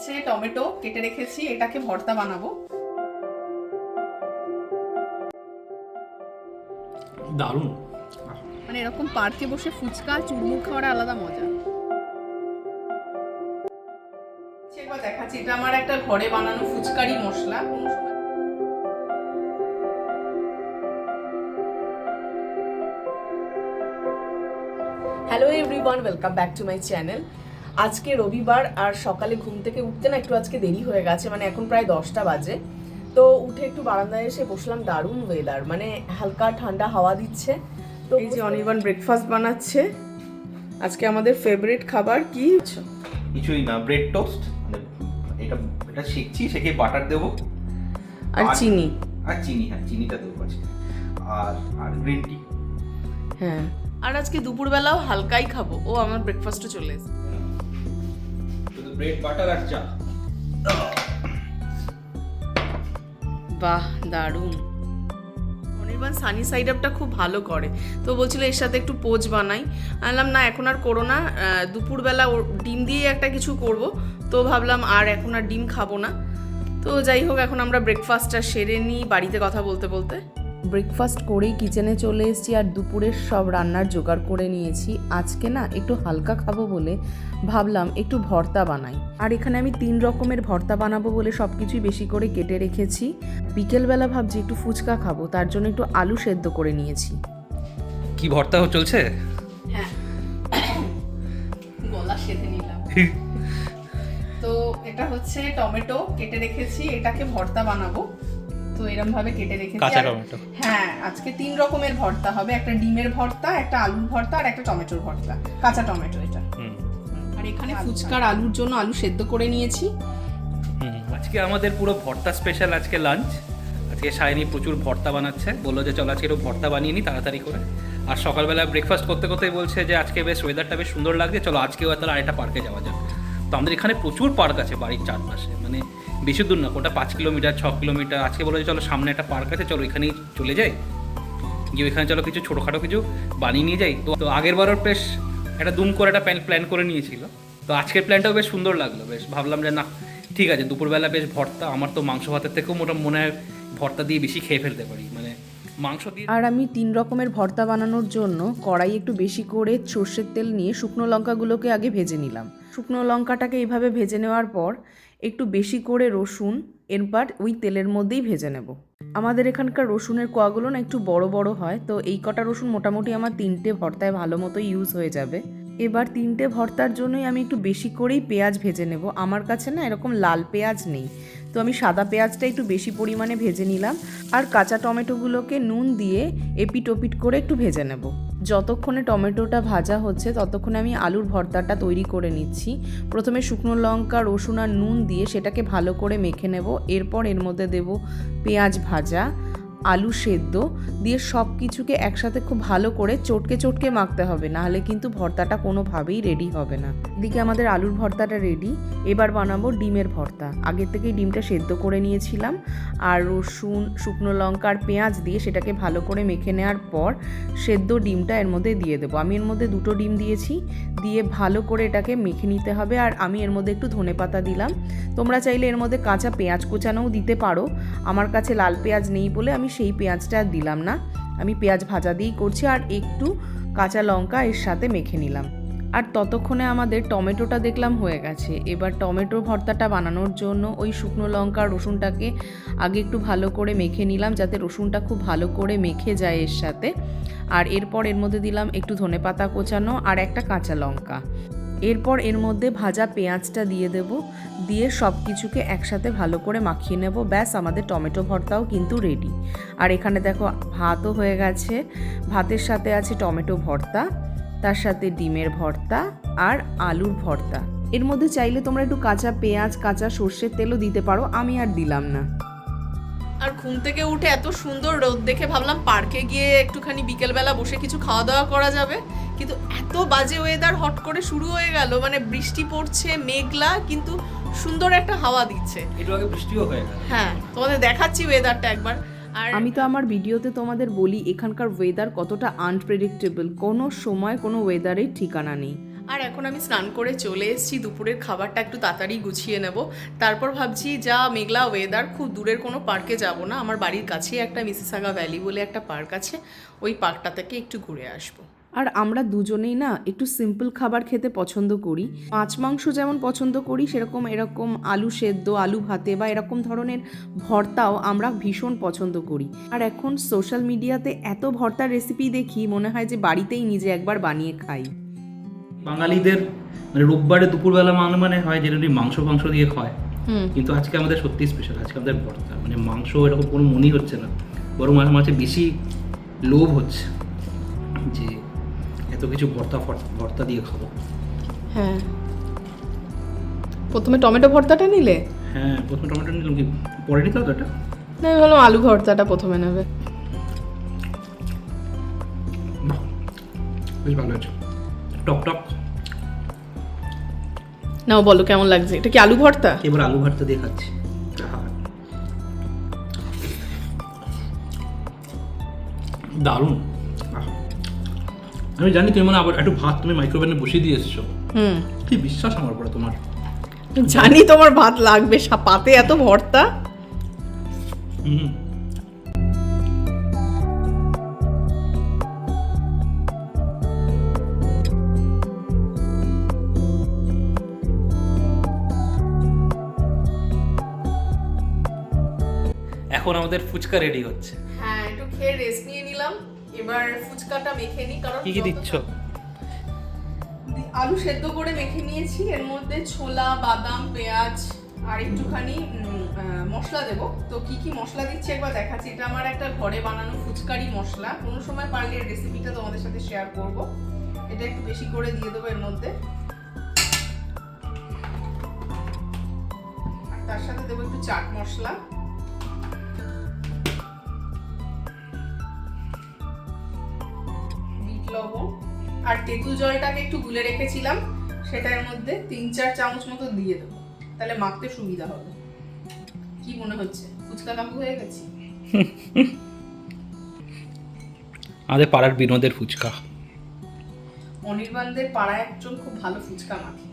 হচ্ছে টমেটো কেটে রেখেছি এটাকে ভর্তা বানাবো। দারুণ। মানে এরকম পার্কে বসে ফুচকা চুরমুর খাওয়ার আলাদা মজা। একবার দেখাচ্ছি এটা আমার একটা ঘরে বানানো ফুচকারি মশলা। কোনো সময় hello everyone welcome back to my channel আজকে রবিবার আর সকালে ঘুম থেকে উঠতে না একটু আজকে দেরি হয়ে গেছে মানে এখন প্রায় দশটা বাজে। তো উঠে একটু বারান্দায় এসে বসলাম দারুণ ওয়েদার মানে হালকা ঠান্ডা হাওয়া দিচ্ছে। তো এই যে অনির্বাণ ব্রেকফাস্ট বানাচ্ছে। আজকে আমাদের ফেভারিট খাবার কি? কিছুই না ব্রেড টোস্ট মানে এটা এটা শিখছি সেকে বাটার দেবো। আর চিনি। আর চিনি হ্যাঁ চিনিটা দেবো আজকে। আর আর গ্রিন টি হ্যাঁ। আর আজকে দুপুরবেলাও হালকাই খাব ও আমার ব্রেকফাস্টও চলে এসেছে। ব্রেড, বাটার আর চা। বাহ, দারুণ। অনির্বাণ, সানি সাইড আপটা খুব ভালো করে। তো বলছিল এর সাথে একটু পোজ বানাই। আনলাম না, এখন আর করো না। দুপুরবেলা ডিম দিয়ে একটা কিছু করব। তো ভাবলাম, আর এখন আর ডিম খাব না। তো যাই হোক, এখন আমরা ব্রেকফাস্টটা সেরে নিই বাড়িতে কথা বলতে বলতে। ব্রেকফাস্ট করেই কিচেনে চলে এসেছি আর দুপুরের সব রান্নার জোগাড় করে নিয়েছি। আজকে না একটু হালকা খাব বলে ভাবলাম একটু ভর্তা বানাই। আর এখানে আমি তিন রকমের ভর্তা বানাবো বলে সব কিছুই বেশি করে কেটে রেখেছি। বিকেলবেলা ভাবছি একটু ফুচকা খাব তার জন্য একটু আলু সেদ্ধ করে নিয়েছি। কি ভর্তা চলছে? হ্যাঁ। গলা সেধে নিলাম। তো এটা হচ্ছে টমেটো কেটে রেখেছি এটাকে ভর্তা বানাবো। তো এরকম ভাবে কেটে রেখেছি। কাঁচা টমেটো। হ্যাঁ আজকে তিন রকমের ভর্তা হবে। একটা ডিমের ভর্তা একটা আলুর ভর্তা আর একটা টমেটোর ভর্তা। কাঁচা টমেটো এটা। আর এখানে ফুচকার আলুর জন্য আলু সেদ্ধ করে নিয়েছি। আজকে আমাদের পুরো ভর্তা স্পেশাল আজকে লাঞ্চ আজকে সায়নী প্রচুর ভর্তা বানাচ্ছে। বলল যে চলো আজকে একটু ভর্তা বানিয়ে নিই তাড়াতাড়ি করে। আর সকালবেলা ব্রেকফাস্ট করতে করতেই বলছে যে আজকে বেশ ওয়েদারটা বেশ সুন্দর লাগছে। চলো আজকেও তাহলে আরেকটা পার্কে যাওয়া যাক। তো আমাদের এখানে প্রচুর পার্ক আছে বাড়ির চারপাশে মানে বেশি দূর না কোটা পাঁচ কিলোমিটার, ছ কিলোমিটার আজকে বলে চলো সামনে একটা পার্ক আছে, চলো এখানেই চলে যাই। গিয়ে ওইখানে চলো কিছু ছোটোখাটো কিছু বানিয়ে নিয়ে যাই। তো তো আগের বারও বেশ একটা দুম করে একটা প্ল্যান করে নিয়েছিল। তো আজকের প্ল্যানটাও বেশ সুন্দর লাগল, বেশ ভাবলাম যে না, ঠিক আছে, দুপুরবেলা বেশ ভর্তা, আমার তো মাংস ভাতের থেকেও মোটা, মনে হয় ভর্তা দিয়ে বেশি খেয়ে ফেলতে পারি মানে মাংস দিয়ে আর আমি তিন রকমের ভর্তা বানানোর জন্য কড়াই একটু বেশি করে সর্ষের তেল নিয়ে শুকনো লঙ্কাগুলোকে আগে ভেজে নিলাম। শুকনো লঙ্কাটাকে এইভাবে ভেজে নেওয়ার পর একটু বেশি করে রসুন, এরপর ওই তেলের মধ্যেই ভেজে নেব। আমাদের এখানকার রসুনের কোয়াগুলো না একটু বড় বড় হয়, তো এই কটা রসুন মোটামুটি আমার তিনটে ভর্তায় ভালো মতো ইউজ হয়ে যাবে। এবার তিনটে ভর্তার জন্যই আমি একটু বেশি করেই পেঁয়াজ ভেজে নেব। আমার কাছে না এরকম লাল পেঁয়াজ নেই। তো আমি সাদা পেঁয়াজটা একটু বেশি পরিমাণে ভেজে নিলাম আর কাঁচা টমেটোগুলোকে নুন দিয়ে এপিট ওপিট করে একটু ভেজে নেব। যতক্ষণে টমেটোটা ভাজা হচ্ছে ততক্ষণে আমি আলুর ভর্তাটা তৈরি করে নিচ্ছি। প্রথমে শুকনো লঙ্কা, রসুন আর নুন দিয়ে সেটাকে ভালো করে মেখে নেব। এরপর এর মধ্যে দেব পেঁয়াজ ভাজা। আলু সেদ্ধ দিয়ে সব কিছুকে একসাথে খুব ভালো করে চটকে চটকে মাখতে হবে, নাহলে কিন্তু ভর্তাটা কোনোভাবেই রেডি হবে না। এদিকে আমাদের আলুর ভর্তাটা রেডি এবার বানাবো ডিমের ভর্তা। আগের থেকেই ডিমটা সেদ্ধ করে নিয়েছিলাম, আর রসুন, শুকনো লঙ্কা আর পেঁয়াজ দিয়ে সেটাকে ভালো করে মেখে নেওয়ার পর সেদ্ধ ডিমটা এর মধ্যে দিয়ে দেবো। আমি এর মধ্যে দুটো ডিম দিয়েছি, দিয়ে ভালো করে এটাকে মেখে নিতে হবে, আর আমি এর মধ্যে একটু ধনে পাতা দিলাম। তোমরা চাইলে এর মধ্যে কাঁচা পেঁয়াজ কোচানোও দিতে পারো। আমার কাছে লাল পেঁয়াজ নেই বলে আমি সেই পেঁয়াজটা আর দিলাম না। আমি পেঁয়াজ ভাজা দিয়েই করছি আর একটু কাঁচা লঙ্কা এর সাথে মেখে নিলাম। আর ততক্ষণে আমাদের টমেটোটা দেখলাম হয়ে গেছে। এবার টমেটো ভর্তাটা বানানোর জন্য ওই শুকনো লঙ্কা, রসুনটাকে আগে একটু ভালো করে মেখে নিলাম যাতে রসুনটা খুব ভালো করে মেখে যায় এর সাথে। আর এরপর এর মধ্যে দিলাম একটু ধনেপাতা কোচানো আর একটা কাঁচা লঙ্কা। এরপর এর মধ্যে ভাজা পেঁয়াজটা দিয়ে দেব। দিয়ে সব কিছুকে একসাথে ভালো করে মাখিয়ে নেব। ব্যাস, আমাদের টমেটো ভর্তাও কিন্তু রেডি আর এখানে দেখো, ভাতও হয়ে গেছে। ভাতের সাথে আছে টমেটো ভর্তা, তার সাথে ডিমের ভর্তা আর আলুর ভর্তা। এর মধ্যে চাইলে তোমরা একটু কাঁচা পেঁয়াজ, কাঁচা সর্ষের তেলও দিতে পারো, আমি আর দিলাম না। আর ঘুম থেকে উঠে এত সুন্দর রোদ দেখে ভাবলাম পার্কে গিয়ে একটুখানি বিকেলবেলা বসে কিছু খাওয়া দাওয়া করা যাবে। কিন্তু এত বাজে ওয়েদার হট করে শুরু হয়ে গেল মানে বৃষ্টি পড়ছে মেঘলা কিন্তু সুন্দর একটা হাওয়া দিচ্ছে। একটু আগে বৃষ্টিও হয়ে গেল। হ্যাঁ তোমাদের দেখাচ্ছি ওয়েদারটা একবার। আর আমি তো আমার ভিডিওতে তোমাদের বলি এখানকার ওয়েদার কতটা আনপ্রেডিক্টেবল কোনো সময় কোনো ওয়েদারের ঠিকানা নেই। আর এখন আমি স্নান করে চলে এসেছি, দুপুরের খাবারটা একটু তাড়াতাড়ি গুছিয়ে নেব। তারপর ভাবছি যা মেঘলা ওয়েদার খুব দূরের কোনো পার্কে যাব না। আমার বাড়ির কাছেই একটা মিসিসাগা ভ্যালি বলে একটা পার্ক আছে, ওই পার্কটা থেকে একটু ঘুরে আসব। আর আমরা দুজনেই না একটু সিম্পল খাবার খেতে পছন্দ করি। মাছ মাংস যেমন পছন্দ করি, সেরকম এরকম আলু সেদ্ধ, আলু ভাতে বা এরকম ধরনের ভর্তাও আমরা ভীষণ পছন্দ করি। আর এখন সোশ্যাল মিডিয়াতে এত ভর্তার রেসিপি দেখি, মনে হয় যে বাড়িতেই নিজে একবার বানিয়ে খাই। বাঙালিদের মানে রোববারে দুপুরবেলা মানে মানে হয় জেনারেলি মাংস মাংস দিয়ে খায়। হুম। কিন্তু আজকে আমাদের সত্যি স্পেশাল আজকে আমাদের ভর্তা। মানে মাংস এরকম কোনো মনেই হচ্ছে না। বরং মাঝে মাঝে বেশি লোভ হচ্ছে যে এত কিছু ভর্তা ভর্তা দিয়ে খাব। হ্যাঁ। প্রথমে টমেটো ভর্তাটা নিলে? হ্যাঁ প্রথমে টমেটো নিলাম কি? পরে নিতে হবে এটা? না আমি ভাবলাম আলু ভর্তাটা প্রথমে নেবে। বেশ ভালো আছে টক টক। নাও বলো কেমন লাগছে? এটা কি আলু ভর্তা? এবার আলু ভর্তা দিয়ে খাচ্ছি। দারুণ। আমি জানি তুমি মানে আবার একটু ভাত তুমি মাইক্রোওভেনে বসিয়ে দিয়ে এসছো। হুম। কি বিশ্বাস আমার পরে তোমার? জানি তোমার ভাত লাগবে পাতে এত ভর্তা। হুম। এখন আমাদের ফুচকা রেডি হচ্ছে। হ্যাঁ একটু খেয়ে রেস্ট নিয়ে নিলাম। এবার ফুচকাটা মেখে নিই কারণ কি কি দিচ্ছ? আলু সেদ্ধ করে মেখে নিয়েছি। এর মধ্যে ছোলা বাদাম পেঁয়াজ আর একটুখানি মশলা দেবো। তো কি কি মশলা দিচ্ছি একবার দেখাচ্ছি। এটা আমার একটা ঘরে বানানো ফুচকারি মশলা। কোনো সময় পারলে রেসিপিটা তোমাদের সাথে শেয়ার করব। এটা একটু বেশি করে দিয়ে দেবো এর মধ্যে। আর তার সাথে দেবো একটু চাট মশলা। তেঁতুল জলটাকে একটু গুলে রেখেছিলাম সেটার মধ্যে তিন চার চামচ মতো দিয়ে দেবো। তাহলে মাখতে সুবিধা হবে। কি মনে হচ্ছে? ফুচকা কাকু হয়ে গেছি? আমাদের পাড়ার বিনোদের ফুচকা। অনির্বাণদের পাড়ায় একজন খুব ভালো ফুচকা মাখে।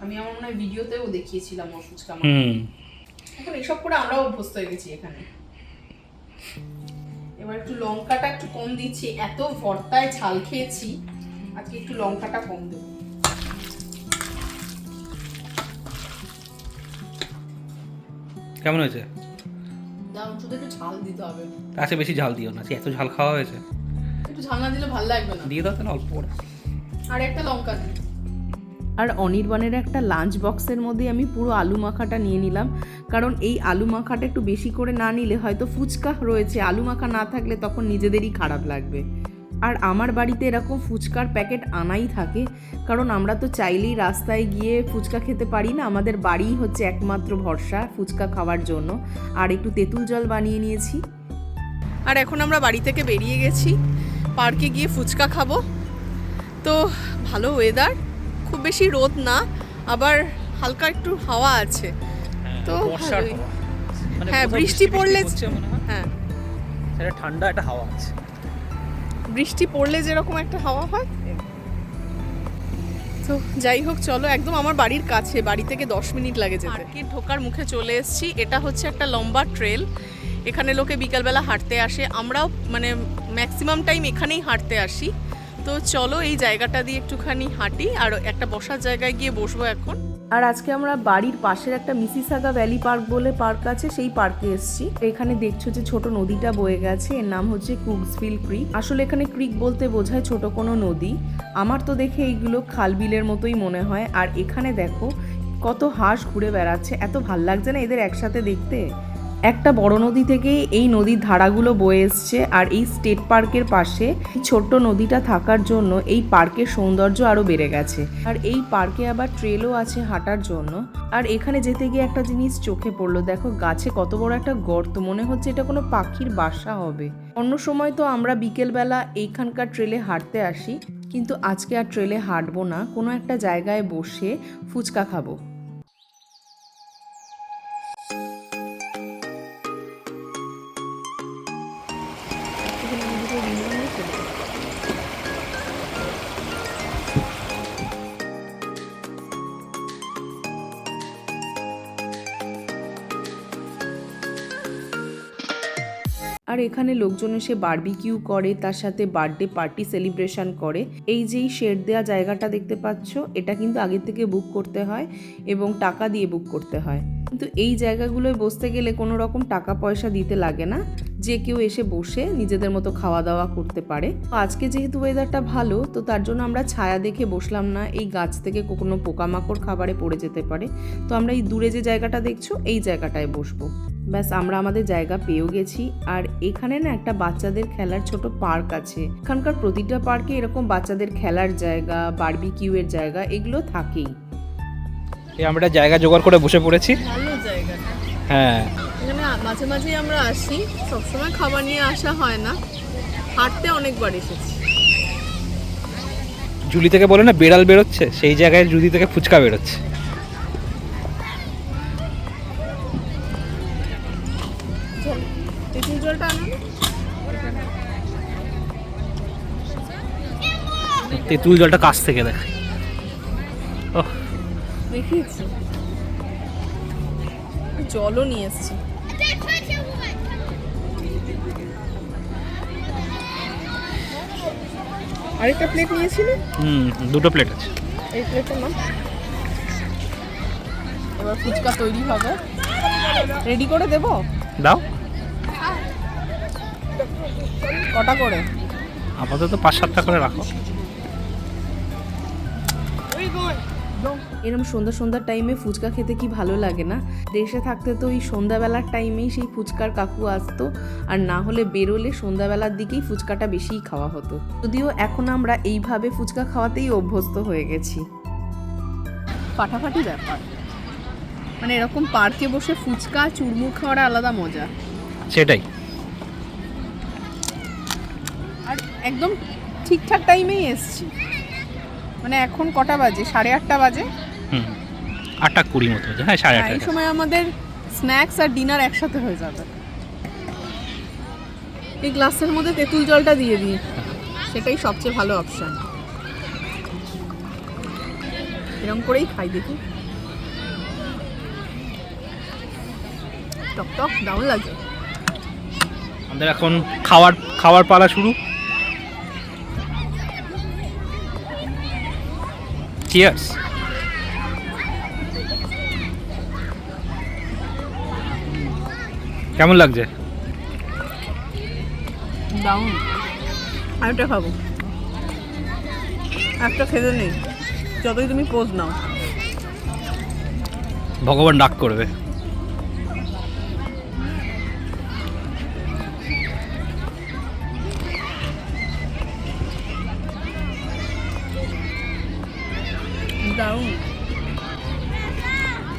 আমি আমার মনে হয় ভিডিওতেও দেখিয়েছিলাম ওর ফুচকা মাখা। এখন এসব করে আমরাও অভ্যস্ত হয়ে গেছি এখানে। এবার একটু লঙ্কাটা একটু কম দিচ্ছি। এত ভর্তায় ঝাল খেয়েছি আজকে একটু লঙ্কাটা কম দেবো। কেমন হয়েছে? শুধু একটু ঝাল দিতে হবে। আচ্ছা বেশি ঝাল দিও না। আজকে এত ঝাল খাওয়া হয়েছে। একটু ঝাল না দিলে ভালো লাগবে না। দিয়ে দাও তাহলে অল্প করে। আর একটা লঙ্কা দিই। আর অনির্বাণের একটা লাঞ্চ বক্সের মধ্যে আমি পুরো আলু মাখাটা নিয়ে নিলাম। কারণ এই আলু মাখাটা একটু বেশি করে না নিলে হয়তো ফুচকা রয়েছে, আলু মাখা না থাকলে তখন নিজেদেরই খারাপ লাগবে। আর আমার বাড়িতে এরকম ফুচকার প্যাকেট আনাই থাকে, কারণ আমরা তো চাইলেই রাস্তায় গিয়ে ফুচকা খেতে পারি না। আমাদের বাড়িই হচ্ছে একমাত্র ভরসা ফুচকা খাওয়ার জন্য। আর একটু তেঁতুল জল বানিয়ে নিয়েছি। আর এখন আমরা বাড়ি থেকে বেরিয়ে গেছি। পার্কে গিয়ে ফুচকা খাব। তো ভালো ওয়েদার খুব বেশি রোদ না আবার হালকা একটু হাওয়া আছে। তো ভালোই। মানে হ্যাঁ, বৃষ্টি পড়লে- হয়। হ্যাঁ। ঠান্ডা একটা হাওয়া আছে। বৃষ্টি পড়লে যেরকম একটা হাওয়া হয়। তো যাই হোক চলো একদম আমার বাড়ির কাছে বাড়ি থেকে দশ মিনিট লাগে যেতে। পার্কে ঢোকার মুখে চলে এসেছি। এটা হচ্ছে একটা লম্বা ট্রেল। এখানে লোকে বিকালবেলা হাঁটতে আসে। আমরাও মানে ম্যাক্সিমাম টাইম এখানেই হাঁটতে আসি। তো চলো এই জায়গাটা দিয়ে একটুখানি হাঁটি আর একটা বসার জায়গায় গিয়ে বসবো এখন। আর আজকে আমরা বাড়ির পাশের একটা মিসিসাগা ভ্যালি পার্ক বলে পার্ক আছে, সেই পার্কে এসেছি। এখানে দেখছ যে ছোট নদীটা বয়ে গেছে, এর নাম হচ্ছে কুকসভিল ক্রিক। আসলে এখানে ক্রিক বলতে বোঝায় ছোট কোনো নদী। আমার তো দেখে এইগুলো খাল বিলের মতোই মনে হয়। আর এখানে দেখো কত হাঁস ঘুরে বেড়াচ্ছে, এত ভালো লাগছে না এদের একসাথে দেখতে? একটা বড় নদী থেকে এই নদীর ধারাগুলো বয়ে এসছে আর এই স্টেট পার্কের পাশে ছোট্ট নদীটা থাকার জন্য এই পার্কের সৌন্দর্য আরও বেড়ে গেছে। আর এই পার্কে আবার ট্রেলও আছে হাঁটার জন্য। আর এখানে যেতে গিয়ে একটা জিনিস চোখে পড়ল, দেখো গাছে কত বড় একটা গর্ত, মনে হচ্ছে এটা কোনো পাখির বাসা হবে। অন্য সময় তো আমরা বিকেলবেলা এইখানকার ট্রেলে হাঁটতে আসি, কিন্তু আজকে আর ট্রেলে হাঁটবো না, কোনো একটা জায়গায় বসে ফুচকা খাব। আর এখানে লোকজন এসে বারবিকিউ করে, তার সাথে বার্থডে পার্টি সেলিব্রেশন করে। এই যেই শেড দেওয়া জায়গাটা দেখতে পাচ্ছ, এটা কিন্তু আগে থেকে বুক করতে হয় এবং টাকা দিয়ে বুক করতে হয়। কিন্তু এই জায়গাগুলোয় বসতে গেলে কোনো রকম টাকা পয়সা দিতে লাগে না। যে কেউ এসে বসে নিজেদের মতো খাওয়া দাওয়া করতে পারে। আজকে যেহেতু ওয়েদারটা ভালো, তো তার জন্য আমরা ছায়া দেখে বসলাম না। এই গাছ থেকে কোনো পোকামাকড় খাবারে পড়ে যেতে পারে। তো আমরা এই দূরে যে জায়গাটা দেখছ, এই জায়গাটায় বসবো। ব্যাস আমরা আমাদের জায়গা পেয়েও গেছি। আর এখানে না একটা বাচ্চাদের খেলার ছোট পার্ক আছে। এখানকার প্রতিটা পার্কে এরকম বাচ্চাদের খেলার জায়গা বারবিকিউয়ের জায়গা এগুলো থাকেই। এই আমরা জায়গা জোগাড় করে বসে পড়েছি। ভালো জায়গাটা হ্যাঁ। এখানে মাঝে মাঝেই আমরা আসি। সবসময় খাবার নিয়ে আসা হয় না। হাঁটতে অনেকবার এসেছি। জুলি থেকে বলে না বেড়াল বেরোচ্ছে সেই জায়গায় জুলি থেকে ফুচকা বেরোচ্ছে। তেঁতুল জলটা কাছ থেকে দেখ। ওহ। দেখিয়েছি। জলও নিয়ে এসছি। আরেকটা প্লেট নিয়েছিলে? হুম দুটো প্লেট আছে। এই প্লেটটা নাও এবার ফুচকা তৈরি হবে। রেডি করে দেবো? দাও। কটা করে? আপাতত পাঁচ সাতটা করে রাখো। এরম সন্ধ্যা সন্ধ্যার টাইমে ফুচকা খেতে কি ভালো লাগে না? দেশে থাকতে তো ওই সন্ধ্যাবেলার টাইমেই সেই ফুচকার কাকু আসতো আর না হলে বেরোলে সন্ধ্যাবেলার দিকেই ফুচকাটা বেশিই খাওয়া হতো। যদিও এখন আমরা এইভাবে ফুচকা খাওয়াতেই অভ্যস্ত হয়ে গেছি। ফাটাফাটি ব্যাপার। মানে এরকম পার্কে বসে ফুচকা চুরমুর খাওয়ার আলাদা মজা। সেটাই। আর একদম ঠিকঠাক টাইমেই এসছি। মানে এখন কটা বাজে? সাড়ে আটটা বাজে? হুম আটটা কুড়ি মতো হ্যাঁ সাড়ে হ্যাঁ, এই সময় আমাদের স্ন্যাক্স আর ডিনার একসাথে হয়ে যাবে। এই গ্লাসের মধ্যে তেঁতুল জলটা দিয়ে দিই। সেটাই সবচেয়ে ভালো অপশন এরকম করেই খাই দেখি। টক টক দারুণ লাগে। আমাদের এখন খাওয়ার খাওয়ার পালা শুরু। চিয়ার্স কেমন লাগছে? দারুণ। আরেকটা খাব। একটা খেতে নেই। যতই তুমি পোজ নাও। ভগবান ডাক করবে।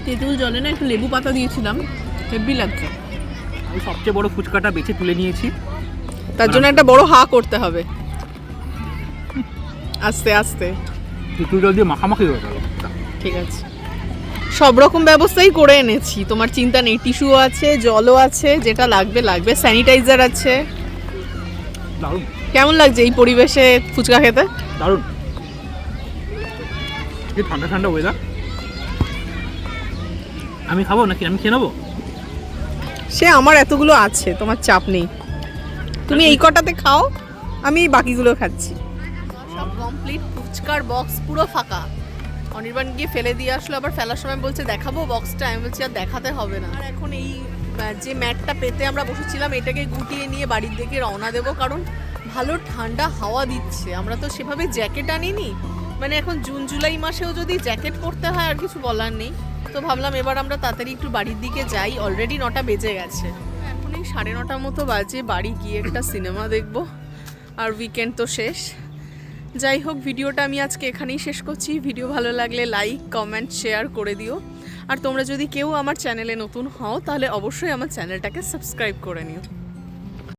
তেঁতুল জলে না একটু লেবু পাতা দিয়েছিলাম হেভি লাগছে। আমি সবচেয়ে বড় ফুচকাটা বেছে তুলে নিয়েছি। তার জন্য একটা বড় হা করতে হবে। আস্তে আস্তে। তিতুল জল দিয়ে মাখামাখি হয়ে গেল। ঠিক আছে। সব রকম ব্যবস্থাই করে এনেছি। তোমার চিন্তা নেই টিস্যুও আছে জলও আছে যেটা লাগবে লাগবে। স্যানিটাইজার আছে। দারুণ। কেমন লাগছে এই পরিবেশে ফুচকা খেতে? দারুণ। ঠান্ডা ঠান্ডা ওয়েদার আমি খাব নাকি? আমি খেয়ে নেব? সে আমার এতগুলো আছে তোমার চাপ নেই। তুমি এই কটাতে খাও আমি এই বাকিগুলো খাচ্ছি। সব কমপ্লিট ফুচকার বক্স পুরো ফাঁকা। অনির্বাণ গিয়ে ফেলে দিয়ে আসলো আবার ফেলার সময় বলছে দেখাবো বক্সটা আমি বলছি আর দেখাতে হবে না। আর এখন এই যে ম্যাটটা পেতে আমরা বসেছিলাম এটাকে গুটিয়ে নিয়ে বাড়ির দিকে রওনা দেবো কারণ ভালো ঠান্ডা হাওয়া দিচ্ছে। আমরা তো সেভাবে জ্যাকেট আনিনি। মানে এখন জুন জুলাই মাসেও যদি জ্যাকেট পরতে হয় আর কিছু বলার নেই। তো ভাবলাম এবার আমরা তাড়াতাড়ি একটু বাড়ির দিকে যাই। অলরেডি নটা বেজে গেছে। এখন এই সাড়ে নটার মতো বাজে, বাড়ি গিয়ে একটা সিনেমা দেখব। আর উইকেন্ড তো শেষ। যাই হোক, ভিডিওটা আমি আজকে এখানেই শেষ করছি। ভিডিও ভালো লাগলে লাইক কমেন্ট শেয়ার করে দিও। আর তোমরা যদি কেউ আমার চ্যানেলে নতুন হও, তাহলে অবশ্যই আমার চ্যানেলটাকে সাবস্ক্রাইব করে নিও।